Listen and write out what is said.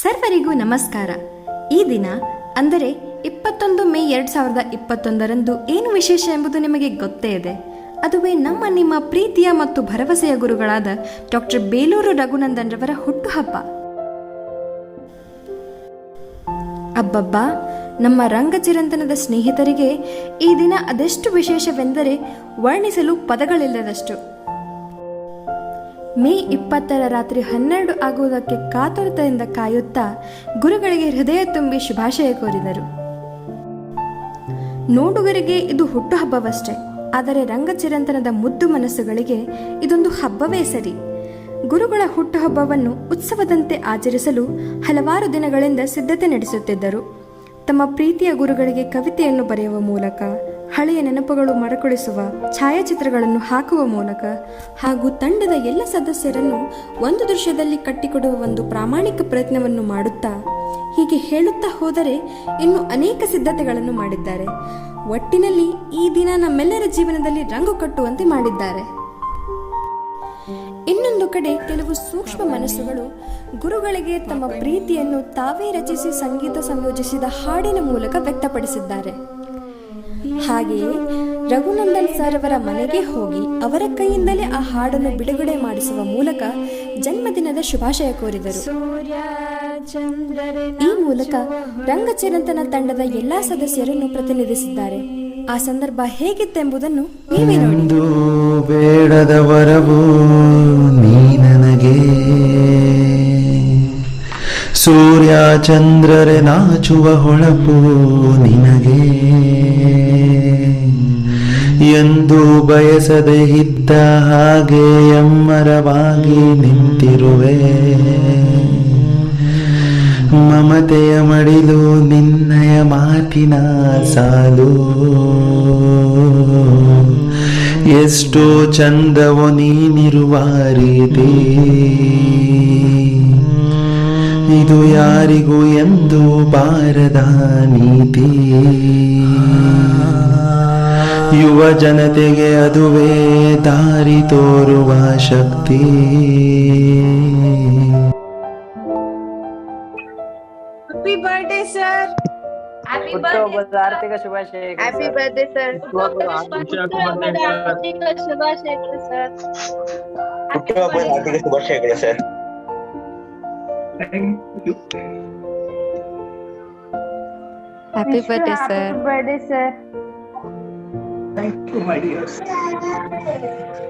ಸರ್ವರಿಗೂ ನಮಸ್ಕಾರ. ಈ ದಿನ, ಅಂದರೆ ಇಪ್ಪತ್ತೊಂದು ಮೇ ಎರಡು ಸಾವಿರದ ಇಪ್ಪತ್ತೊಂದರಂದು ಏನು ವಿಶೇಷ ಎಂಬುದು ನಿಮಗೆ ಗೊತ್ತೇ ಇದೆ. ಅದುವೇ ನಮ್ಮ ನಿಮ್ಮ ಪ್ರೀತಿಯ ಮತ್ತು ಭರವಸೆಯ ಗುರುಗಳಾದ ಡಾಕ್ಟರ್ ಬೇಲೂರು ರಘುನಂದನ್ ರವರ ಹುಟ್ಟುಹಬ್ಬ. ಅಬ್ಬಬ್ಬಾ, ನಮ್ಮ ರಂಗಚಿರಂತನದ ಸ್ನೇಹಿತರಿಗೆ ಈ ದಿನ ಅದೆಷ್ಟು ವಿಶೇಷವೆಂದರೆ ವರ್ಣಿಸಲು ಪದಗಳಿಲ್ಲದಷ್ಟು. ಮೇ ಇಪ್ಪತ್ತರ ರಾತ್ರಿ ಹನ್ನೆರಡು ಆಗುವುದಕ್ಕೆ ಕಾತುರತೆಯಿಂದ ಕಾಯುತ್ತಾ ಗುರುಗಳಿಗೆ ಹೃದಯ ತುಂಬಿ ಶುಭಾಶಯ ಕೋರಿದರು. ನೋಡುಗರಿಗೆ ಇದು ಹುಟ್ಟುಹಬ್ಬವಷ್ಟೇ, ಆದರೆ ರಂಗಚಿರಂತನದ ಮುದ್ದು ಮನಸ್ಸುಗಳಿಗೆ ಇದೊಂದು ಹಬ್ಬವೇ ಸರಿ. ಗುರುಗಳ ಹುಟ್ಟುಹಬ್ಬವನ್ನು ಉತ್ಸವದಂತೆ ಆಚರಿಸಲು ಹಲವಾರು ದಿನಗಳಿಂದ ಸಿದ್ಧತೆ ನಡೆಸುತ್ತಿದ್ದರು. ತಮ್ಮ ಪ್ರೀತಿಯ ಗುರುಗಳಿಗೆ ಕವಿತೆಯನ್ನು ಬರೆಯುವ ಮೂಲಕ ಹಳೆಯ ನೆನಪುಗಳು ಮರುಕಳಿಸುವ ಛಾಯಾಚಿತ್ರಗಳನ್ನು ಹಾಕುವ ಮೂಲಕ ಹಾಗೂ ತಂಡದ ಎಲ್ಲ ಸದಸ್ಯರನ್ನು ಒಂದು ದೃಶ್ಯದಲ್ಲಿ ಕಟ್ಟಿಕೊಡುವ ಒಂದು ಪ್ರಾಮಾಣಿಕ ಪ್ರಯತ್ನವನ್ನು ಮಾಡುತ್ತಾ ಹೀಗೆ ಹೇಳುತ್ತಾ ಹೋದರೆ ಇನ್ನು ಅನೇಕ ಸಿದ್ಧತೆಗಳನ್ನು ಮಾಡಿದ್ದಾರೆ. ಒಟ್ಟಿನಲ್ಲಿ ಈ ದಿನ ನಮ್ಮೆಲ್ಲರ ಜೀವನದಲ್ಲಿ ರಂಗು ಕಟ್ಟುವಂತೆ ಮಾಡಿದ್ದಾರೆ. ಇನ್ನೊಂದು ಕಡೆ ಕೆಲವು ಸೂಕ್ಷ್ಮ ಮನಸ್ಸುಗಳು ಗುರುಗಳಿಗೆ ತಮ್ಮ ಪ್ರೀತಿಯನ್ನು ತಾವೇ ರಚಿಸಿ ಸಂಗೀತ ಸಂಯೋಜಿಸಿದ ಹಾಡಿನ ಮೂಲಕ ವ್ಯಕ್ತಪಡಿಸಿದ್ದಾರೆ. ಹಾಗೆಯೇ ರಘುನಂದನ್ ಸರ್ ಅವರ ಮನೆಗೆ ಹೋಗಿ ಅವರ ಕೈಯಿಂದಲೇ ಆ ಹಾಡನ್ನು ಬಿಡುಗಡೆ ಮಾಡಿಸುವ ಮೂಲಕ ಜನ್ಮದಿನದ ಶುಭಾಶಯ ಕೋರಿದರು. ಈ ಮೂಲಕ ರಂಗಚಿರಂತನ ತಂಡದ ಎಲ್ಲಾ ಸದಸ್ಯರನ್ನು ಪ್ರತಿನಿಧಿಸಿದ್ದಾರೆ. ಆ ಸಂದರ್ಭ ಹೇಗಿತ್ತೆಂಬುದನ್ನು ನೋಡಿ. ಬೇಡದ ವರವು ನೀ ನನಗೆ. ಸೂರ್ಯ ಚಂದ್ರರೆ ನಾಚುವ ಹೊಳಪು ನಿನಗೆ. ಎಂದು ಬಯಸದೆ ಇದ್ದ ಹಾಗೆ ಎಮ್ಮರವಾಗಿ ನಿಂತಿರುವೆ. ಮಮತೆಯ ಮಡಿಲು ನಿನ್ನಯ ಮಾತಿನ ಸಾಲು. ಎಷ್ಟೋ ಚಂದವೋ ನೀನಿರುವ ರೀತಿ. ಇದು ಯಾರಿಗೂ ಎಂದು ಬಾರದ ನೀತಿ. ಯುವ ಜನತೆಗೆ ಅದುವೇ ದಾರಿ ತೋರುವ ಶಕ್ತಿ ಹ್ಯಾಪಿ ಬರ್ಡೇ ಸರ್ ಹ್ಯಾಪಿ ಹುಟ್ಟುಹಬ್ಬದ ಆರ್ಥಿಕ ಶುಭಾಶಯಗಳು ಹ್ಯಾಪಿ sir. ಬರ್ಡೇ ಸರ್ ಶುಭಾಶಯಗಳು ಸರ್ ಹುಟ್ಟುಹಬ್ಬದ ಹಾರ್ದಿಕ ಶುಭಾಶಯಗಳು sir happy birthday sir birthday sir Thank you, my dears.